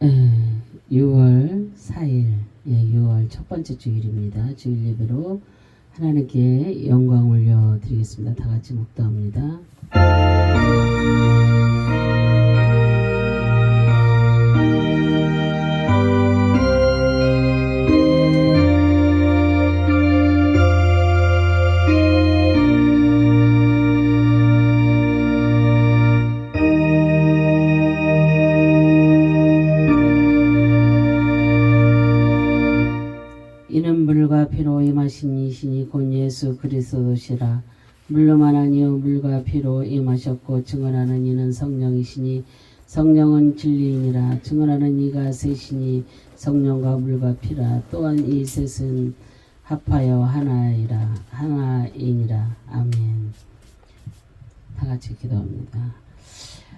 6월 4일, 예, 6월 첫 번째 주일입니다. 주일 예배로 하나님께 영광 올려 드리겠습니다. 다 같이 묵도합니다. 물로만 아니요 물과 피로 임하셨고 증언하는 이는 성령이시니 성령은 진리이니라. 증언하는 이가 셋이니 성령과 물과 피라. 또한 이 셋은 합하여 하나이라 하나이니라. 아멘. 다 같이 기도합니다.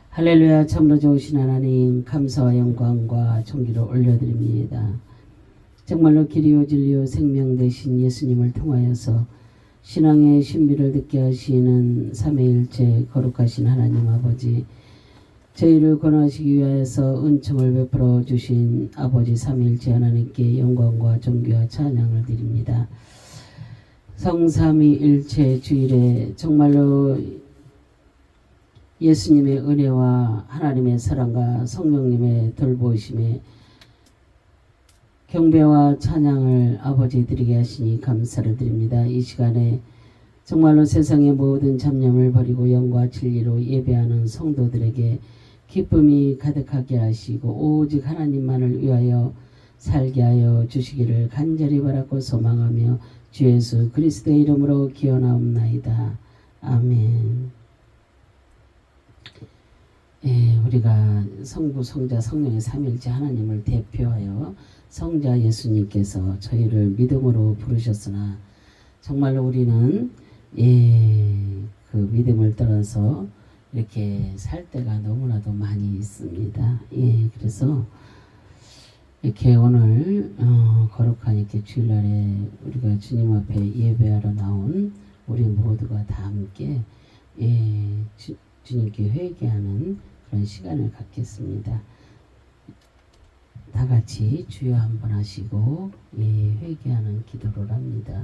할렐루야 참으로 좋으신 하나님 감사와 영광과 존귀를 올려드립니다. 정말로 길이요 진리요 생명 되신 예수님을 통하여서 신앙의 신비를 듣게 하시는 삼위일체 거룩하신 하나님 아버지 저희를 권하시기 위하여서 은총을 베풀어 주신 아버지 삼위일체 하나님께 영광과 존귀와 찬양을 드립니다. 성삼위일체 주일에 정말로 예수님의 은혜와 하나님의 사랑과 성령님의 돌보심에 경배와 찬양을 아버지 드리게 하시니 감사를 드립니다. 이 시간에 정말로 세상의 모든 잡념을 버리고 영과 진리로 예배하는 성도들에게 기쁨이 가득하게 하시고 오직 하나님만을 위하여 살게 하여 주시기를 간절히 바라고 소망하며 주 예수 그리스도의 이름으로 기원하옵나이다. 아멘. 예, 우리가 성부, 성자, 성령의 삼일째 하나님을 대표하여 성자 예수님께서 저희를 믿음으로 부르셨으나 정말로 우리는 예, 그 믿음을 떠나서 이렇게 살 때가 너무나도 많이 있습니다. 예, 그래서 이렇게 오늘 어, 거룩한 이렇게 주일날에 우리가 주님 앞에 예배하러 나온 우리 모두가 다 함께 예, 주, 주님께 회개하는 그런 시간을 갖겠습니다. 다 같이 주여 한번 하시고 예, 회개하는 기도를 합니다.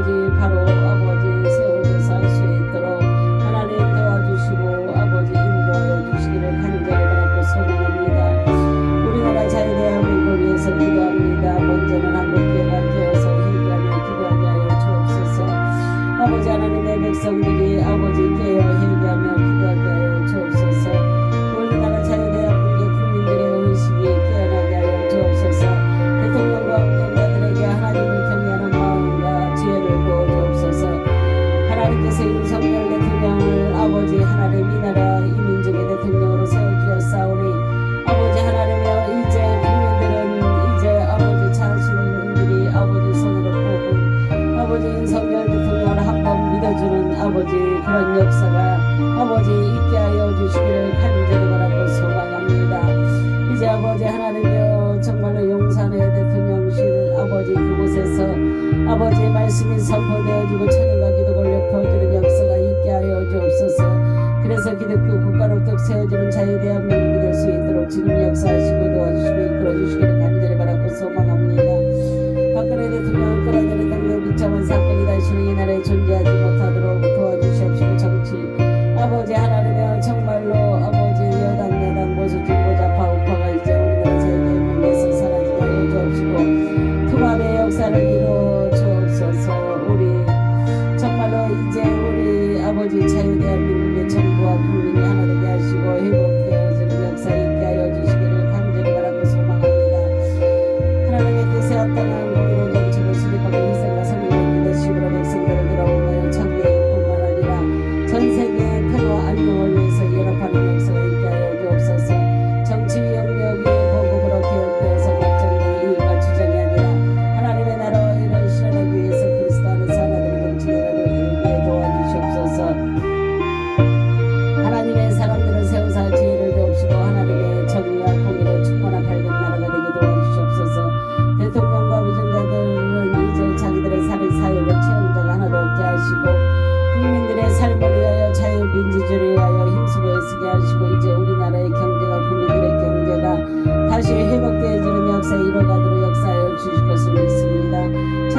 아버지 바로 아버지 아버지 있게 하여 주시기를 간절히 바라고 소망합니다. 이제 아버지 하나님여 정말로 용산의 대표 명실 아버지 그곳에서 아버지의 말씀이 선포되어지고 천연과 기도가 려펴지는 역사가 있게 하여 주옵소서 그래서 기독교 국가로 떡 세워주는 자유 대한민국이 될 수 있도록 지금 역사하시고 도와주시고 이끌어주시기를 간절히 바라고 소망합니다. 박근혜 대통령 끌어내렸던 그 미쳐만 사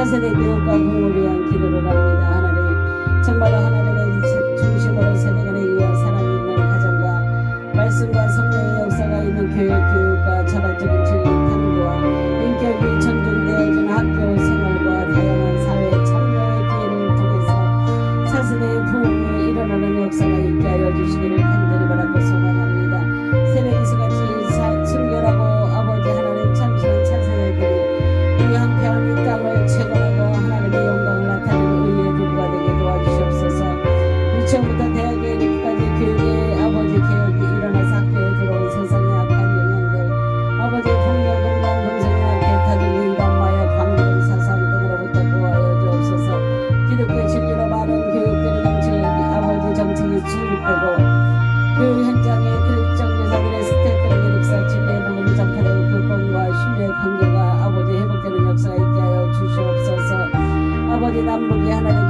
차세대 교육과 공을 위한 기도를 합니다. 하나님 정말로 하나님의 중심으로 세대간에 의한 사람이 있는 가정과 말씀과 성령의 역사가 있는 교회 교육과 자발적인 주님 탐구와 인격이 하고 그 현장에 결정돼서 그랬을 때또 역사 집에 부분이 잡혀되고 그 꿈과 신뢰의 관계가 아버지 회복되는 역사에 있게 하여 주시옵소서. 아버지 남북의 하나님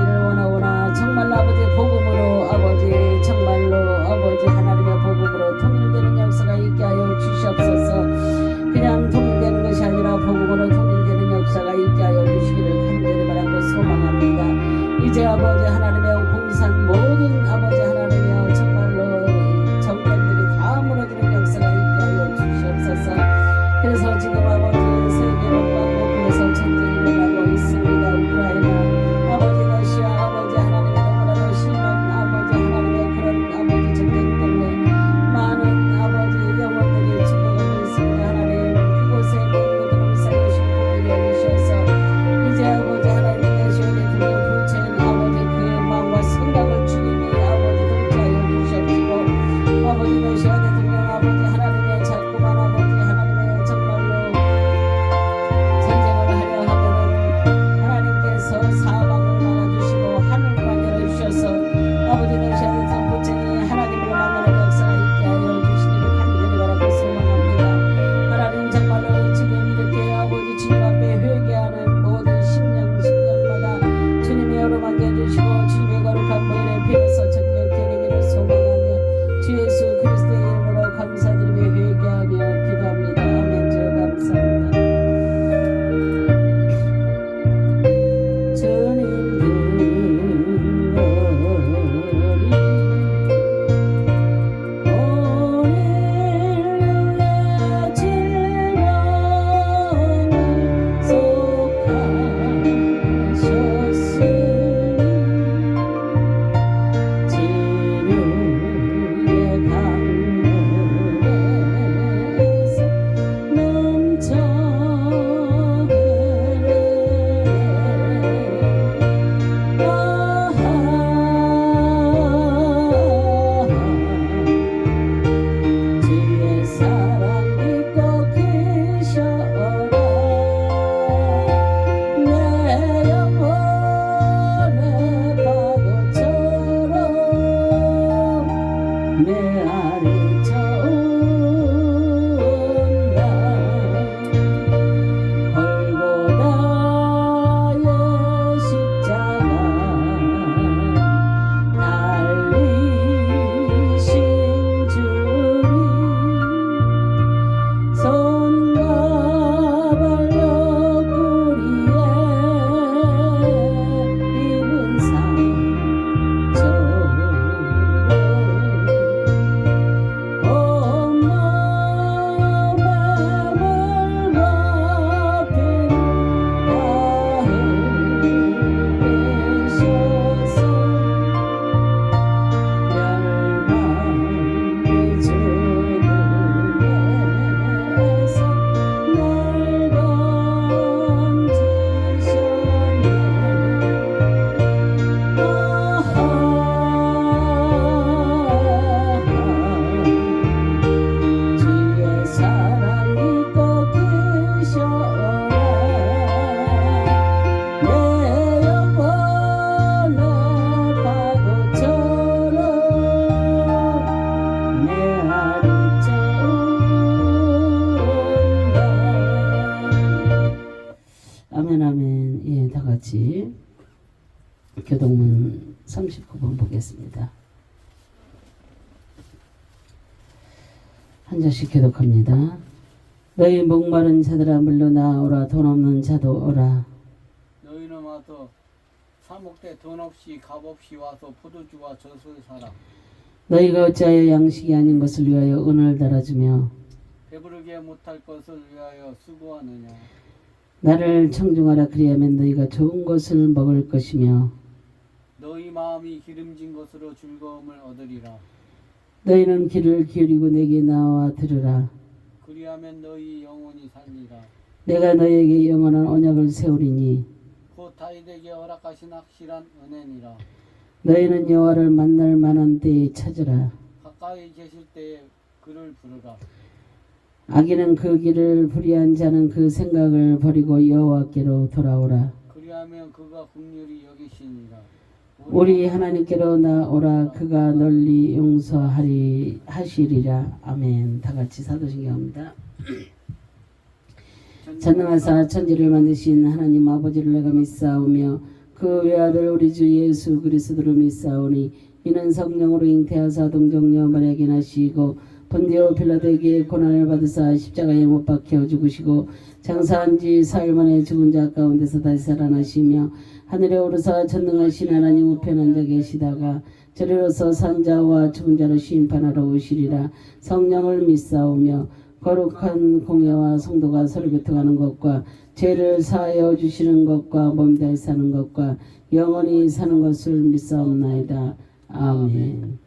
교독합니다. 너희 목마른 자들아 물러나오라 돈 없는 자도 오라 너희는 와서 사목대 돈 없이 값 없이 와서 포도주와 젖을 사라. 너희가 어찌하여 양식이 아닌 것을 위하여 은을 달아주며 배부르게 못할 것을 위하여 수고하느냐. 나를 청중하라 그리하면 너희가 좋은 것을 먹을 것이며 너희 마음이 기름진 것으로 즐거움을 얻으리라. 너희는 귀를 기울이고 내게 나와 들으라 그리하면 너희 영혼이 살리라. 내가 너희에게 영원한 언약을 세우리니 곧 다윗에게 허락하신 확실한 은혜니라. 너희는 여호와를 만날 만한 때에 찾으라 가까이 계실 때에 그를 부르라. 악인은 그 길을 불의한 자는 그 생각을 버리고 여호와께로 돌아오라 그리하면 그가 국률이 여기시니라. 우리 하나님께로 나오라. 그가 널리 용서하리 하시리라. 아멘. 다 같이 사도신경합니다. 전능하사 천지를 만드신 하나님 아버지를 내가 믿사오며 그 외아들 우리 주 예수 그리스도를 믿사오니 이는 성령으로 잉태하사 동정녀 마리아게 나시고 본디오 빌라도에게 고난을 받으사 십자가에 못 박혀 죽으시고 장사한 지 사흘 만에 죽은 자 가운데서 다시 살아나시며 하늘에 오르사 전능하신 하나님 우편 앉아 계시다가 저리로서 산자와 죽은 자를 심판하러 오시리라 성령을 믿사오며 거룩한 공예와 성도가 서로 교통하는 것과 죄를 사하여 주시는 것과 몸 다해 사는 것과 영원히 사는 것을 믿사옵나이다. 아멘.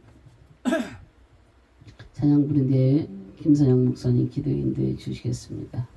찬양 부른 뒤에 김선영 목사님 기도 인도해 주시겠습니다.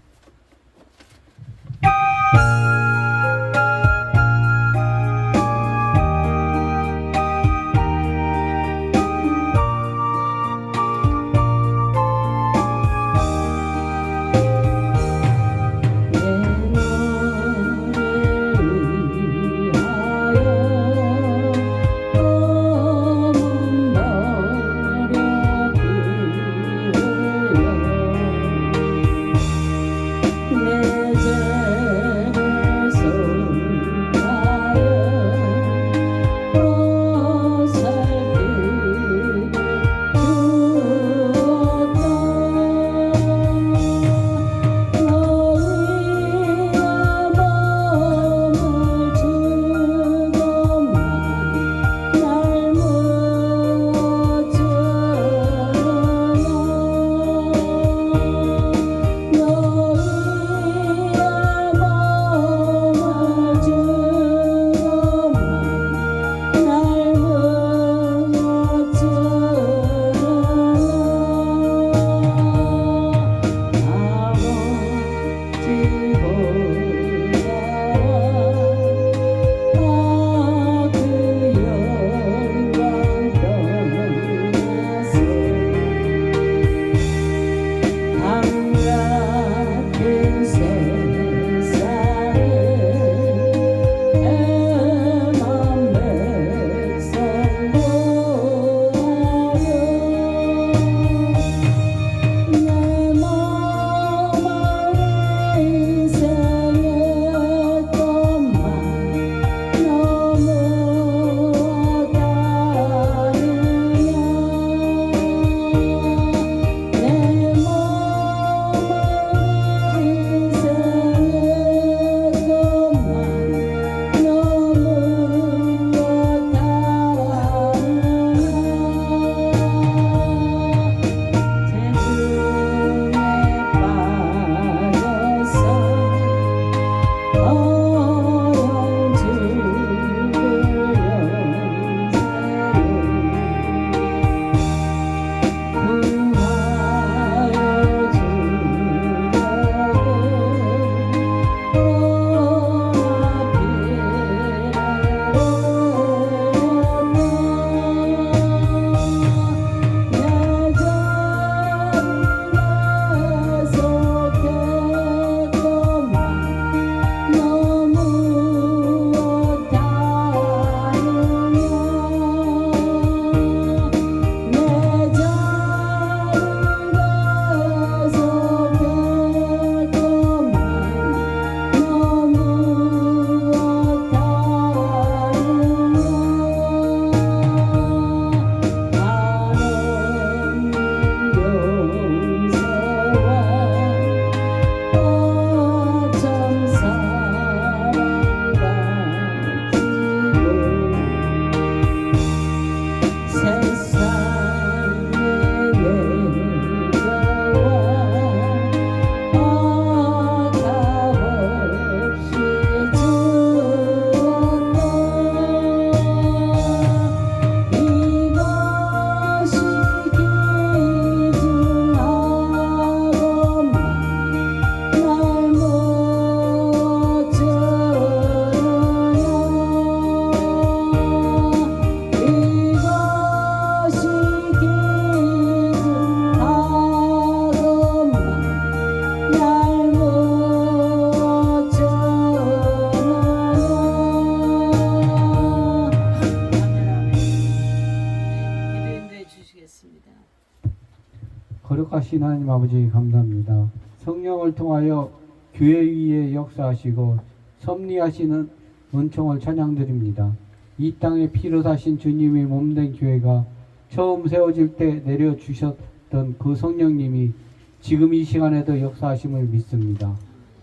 거룩하신 하나님 아버지 감사합니다. 성령을 통하여 교회 위에 역사하시고 섭리하시는 은총을 찬양드립니다. 이 땅에 피로 사신 주님이 몸된 교회가 처음 세워질 때 내려주셨던 그 성령님이 지금 이 시간에도 역사하심을 믿습니다.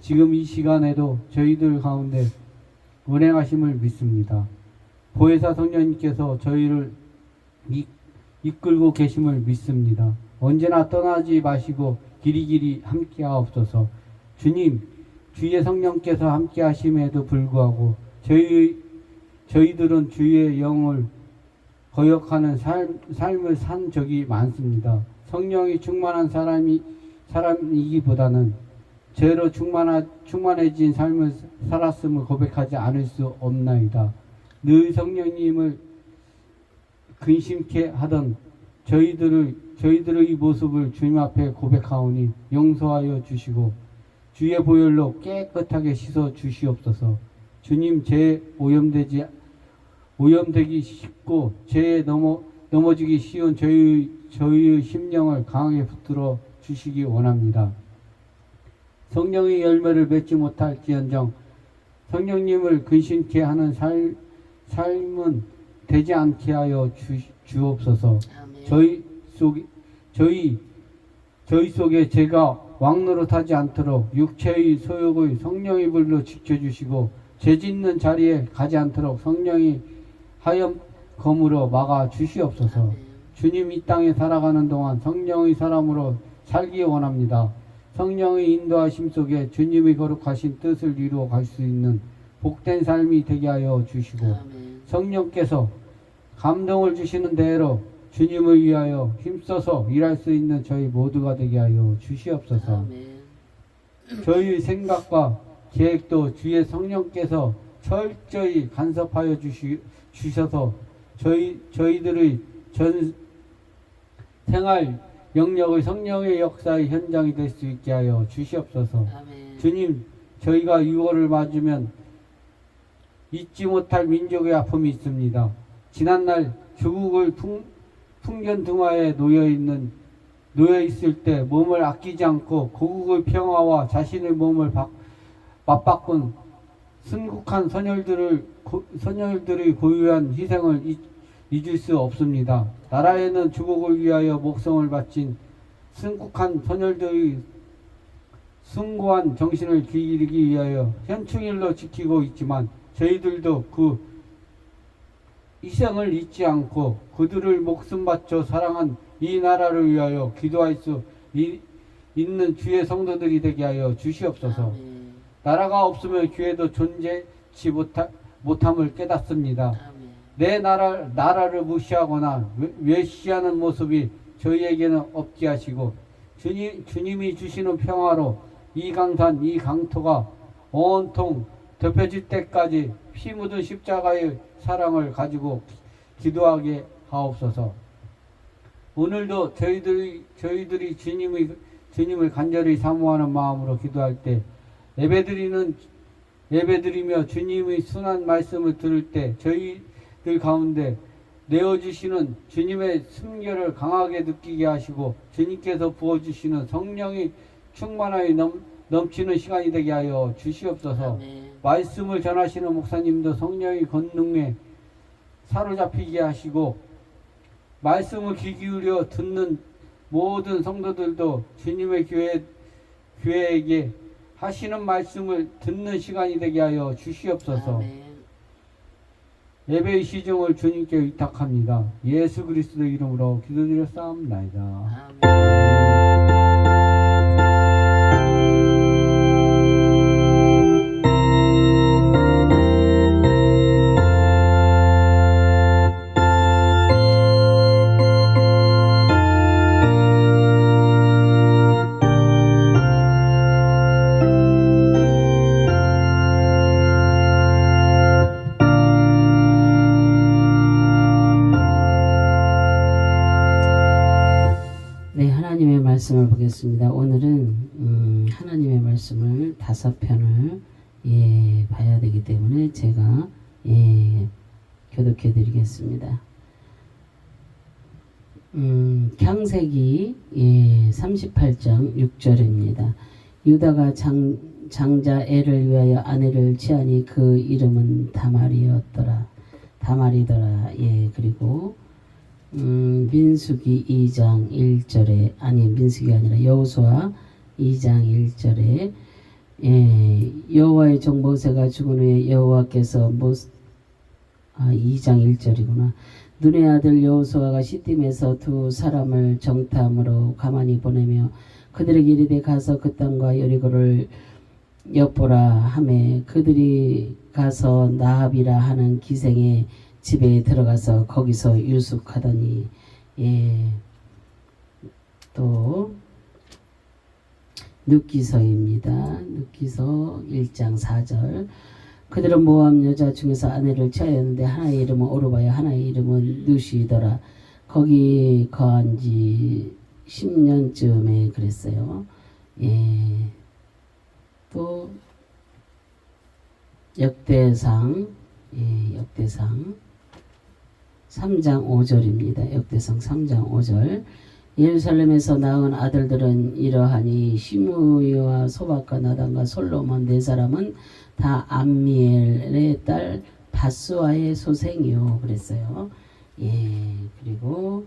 지금 이 시간에도 저희들 가운데 운행하심을 믿습니다. 보혜사 성령님께서 저희를 이, 이끌고 계심을 믿습니다. 언제나 떠나지 마시고 길이길이 함께 하옵소서. 주님, 주의 성령께서 함께 하심에도 불구하고 저희 저희들은 주의 영을 거역하는 삶, 삶을 산 적이 많습니다. 성령이 충만한 사람이 사람이기보다는 죄로 충만하, 충만해진 삶을 살았음을 고백하지 않을 수 없나이다. 늘 성령님을 근심케 하던 저희들을 저희들의 모습을 주님 앞에 고백하오니 용서하여 주시고 주의 보혈로 깨끗하게 씻어 주시옵소서. 주님 죄 오염되지 오염되기 쉽고 죄에 넘어 넘어지기 쉬운 저희 저희의 심령을 강하게 붙들어 주시기 원합니다. 성령의 열매를 맺지 못할지언정 성령님을 근심케 하는 살, 삶은 되지 않게 하여 주, 주옵소서. 아멘. 저희 속 저희 저희 속에 제가 왕노릇하지 않도록 육체의 소욕의 성령의 불로 지켜주시고 죄 짓는 자리에 가지 않도록 성령이 하염 검으로 막아 주시옵소서. 주님 이 땅에 살아가는 동안 성령의 사람으로 살기 원합니다. 성령의 인도하심 속에 주님의 거룩하신 뜻을 이루어 갈 수 있는 복된 삶이 되게 하여 주시고. 성령께서 감동을 주시는 대로 주님을 위하여 힘써서 일할 수 있는 저희 모두가 되게 하여 주시옵소서. 아멘. 저희 생각과 계획도 주의 성령께서 철저히 간섭하여 주시, 주셔서 저희 저희들의 전 생활 영역의 성령의 역사의 현장이 될 수 있게 하여 주시옵소서. 아멘. 주님, 저희가 6월을 맞으면 잊지 못할 민족의 아픔이 있습니다. 지난날 조국을 풍, 풍견등화에 놓여 있는 놓여 있을 때 몸을 아끼지 않고 고국의 평화와 자신의 몸을 박- 맞바꾼 순국한 선열들을 고- 선열들의 고유한 희생을 잊, 잊을 수 없습니다. 나라에는 주국을 위하여 목성을 바친 순국한 선열들의 숭고한 정신을 기리기 위하여 현충일로 지키고 있지만 저희들도 그 희생을 잊지 않고 그들을 목숨 바쳐 사랑한 이 나라를 위하여 기도할 수 이- 있는 주의 성도들이 되게 하여 주시옵소서. 아멘. 나라가 없으면 교회도 존재치 못하, 못함을 깨닫습니다. 아멘. 내 나라, 나라를 무시하거나 외- 외시하는 모습이 저희에게는 없게 하시고 주님, 주님이 주시는 평화로 이 강산, 이 강토가 온통 덮여질 때까지 피 묻은 십자가의 사랑을 가지고 기도하게 하옵소서. 오늘도 저희들이, 저희들이 주님의, 주님을 간절히 사모하는 마음으로 기도할 때 예배드리는 예배드리며 주님의 순한 말씀을 들을 때 저희들 가운데 내어주시는 주님의 순결을 강하게 느끼게 하시고 주님께서 부어주시는 성령이 충만하게 넘, 넘치는 시간이 되게 하여 주시옵소서 아멘. 말씀을 전하시는 목사님도 성령의 권능에 사로잡히게 하시고 말씀을 귀 기울여 듣는 모든 성도들도 주님의 교회, 교회에게 하시는 말씀을 듣는 시간이 되게 하여 주시옵소서 아멘. 예배의 시정을 주님께 의탁합니다. 예수 그리스도 이름으로 기도드렸사옵나이다. 아멘. 말씀을 보겠습니다. 오늘은 음, 하나님의 말씀을 다섯 편을 예, 봐야 되기 때문에 제가 예, 교독해 드리겠습니다. 음, 창세기 예, 38장 6절입니다. 유다가 장, 장자 애를 위하여 아내를 취하니 그 이름은 다말이었더라. 다말이더라. 예, 그리고 음, 민수기 2장 1절에 아니 민수기 아니라 여호수아 2장 1절에 예, 여호와의 종 모세가 죽은 후에 여호와께서 모 아, 2장 1절이구나. 눈의 아들 여호수아가 시딤에서 두 사람을 정탐으로 가만히 보내며 그들에게 이르되 가서 그 땅과 여리고를 엿보라 하매 그들이 가서 나합이라 하는 기생의 집에 들어가서 거기서 유숙하더니 예. 또 눕기서입니다. 눕기서 1장 4절 그들은 모함 여자 중에서 아내를 취하였는데 하나의 이름은 오르바야 하나의 이름은 누시더라. 거기 거한 지 10년쯤에 그랬어요. 예. 또 역대상 예, 역대상 3장 5절입니다. 역대상 3장 5절 예루살렘에서 낳은 아들들은 이러하니 시므이와 소박과 나단과 솔로몬 네 사람은 다 암미엘의 딸 바스와의 소생이요 그랬어요. 예 그리고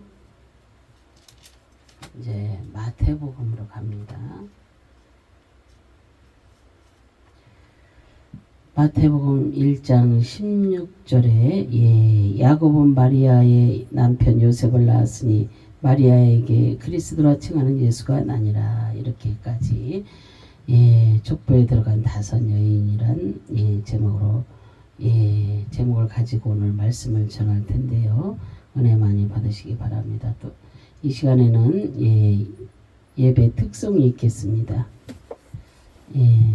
이제 마태복음으로 갑니다. 마태복음 1장 16절에 예, 야고본 마리아의 남편 요셉을 낳았으니 마리아에게 그리스도라 칭하는 예수가 나니라 이렇게까지 예, 족보에 들어간 다섯 여인이란 예, 제목으로 예, 제목을 가지고 오늘 말씀을 전할 텐데요. 은혜 많이 받으시기 바랍니다. 또 이 시간에는 예, 예배 특송이 있겠습니다. 예.